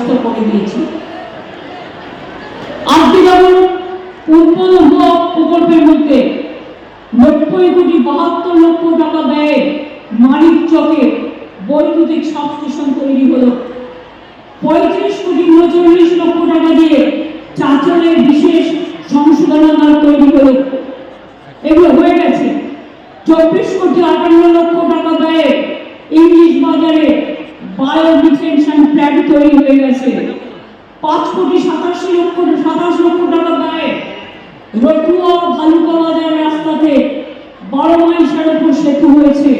ব্যবস্থা করে দিয়েছি। আজকে যেমন উৎপন্ন প্রকল্পের মধ্যে নব্বই কোটি বাহাত্তর লক্ষ টাকা ব্যয়ে মানিক চকে বৈদ্যুতিক সাবস্টেশন তৈরি হলো। পঁয়ত্রিশ কোটি উনচল্লিশ লক্ষ টাকা দিয়ে চাঁচলের বিশেষ সংশোধনাগার তৈরি হলো। এগুলো হয়ে গেছে। চব্বিশ কোটি আটান্ন লক্ষ টাকা ব্যয়ে ইংলিশ বাজারে বায়ো ডিটেনশন প্ল্যান্ট তৈরি হয়ে গেছে। পাঁচ কোটি সাতাশি লক্ষ, সাতাশ লক্ষ টাকা ব্যয়ে রতুয়া ভালুকা বাজার রাস্তাতে বারো মাইসের উপর সেতু হয়েছে।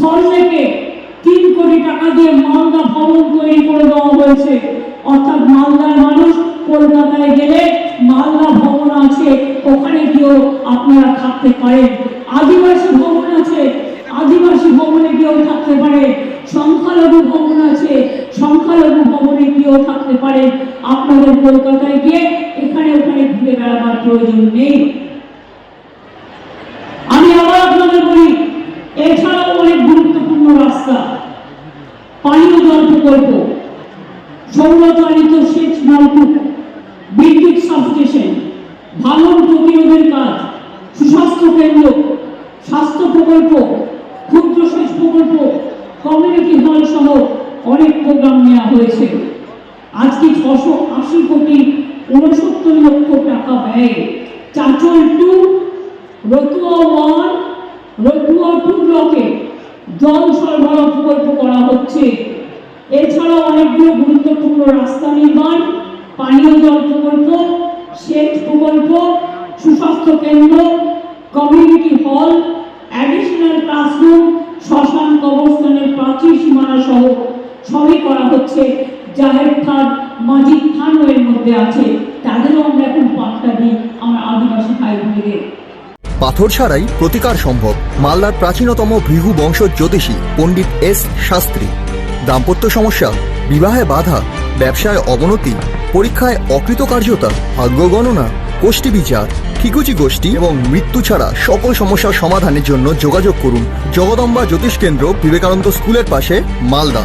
সল্টলেকে তিন কোটি টাকা দিয়ে মালদা ভবন তৈরি করে দেওয়া হয়েছে। অর্থাৎ মালদার মানুষ কলকাতায় গেলে মালদা ভবন আছে, ওখানে গিয়েও আপনারা থাকতে পারেন। আদিবাসী গিয়েও থাকতে পারে, আপনাদের কলকাতায় গিয়ে এখানে ওখানে ঘুরে বেড়াবার প্রয়োজন নেই। আমি আবার আপনাদের বলি, এছাড়াও অনেক গুরুত্বপূর্ণ রাস্তা, পানীয় জল প্রকল্প, সৌরচালিত সেচ নলকূপ বিদ্যুৎ সাবস্টেশন ভাঙন প্রতিরোধের কাজ, সুস্বাস্থ্য কেন্দ্র, স্বাস্থ্য প্রকল্প ক্ষুদ্র সেচ প্রকল্প কমিউনিটি হল সহ অনেক প্রোগ্রাম নেওয়া হয়েছে। আজকে ছশো আশি কোটি উনসত্তর লক্ষ টাকা ব্যয়ে। Chanchal two Ratua one, Ratua two ব্লকে জল সরবরাহ প্রকল্প করা হচ্ছে। এছাড়াও অনেকগুলো গুরুত্বপূর্ণ রাস্তা নির্মাণ, পানীয় জল প্রকল্প, সেচ প্রকল্প, সুস্বাস্থ্য কেন্দ্র কমিউনিটি হল অ্যাডিশনাল ক্লাসরুম শ্মশান কবরস্থানের প্রাচীর সীমানা সহ সবই করা হচ্ছে। জাহের থান মাজিদ থানও এর মধ্যে আছে। তাদেরও আমরা এখন পাট্টা দিই আমার আদিবাসী ভাই বোনেদের। পাথর ছাড়াই প্রতিকার সম্ভব মালদার প্রাচীনতম ভৃহু বংশ জ্যোতিষী পণ্ডিত এস শাস্ত্রী। দাম্পত্য সমস্যা, বিবাহে বাধা, ব্যবসায় অবনতি, পরীক্ষায় অকৃতকার্যতা, ভাগ্য গণনা, গোষ্ঠী বিচার, ঠিকুচি গোষ্ঠী এবং মৃত্যু ছাড়া সকল সমস্যার সমাধানের জন্য যোগাযোগ করুন জগদম্বা জ্যোতিষ কেন্দ্র বিবেকানন্দ স্কুলের পাশে, Malda.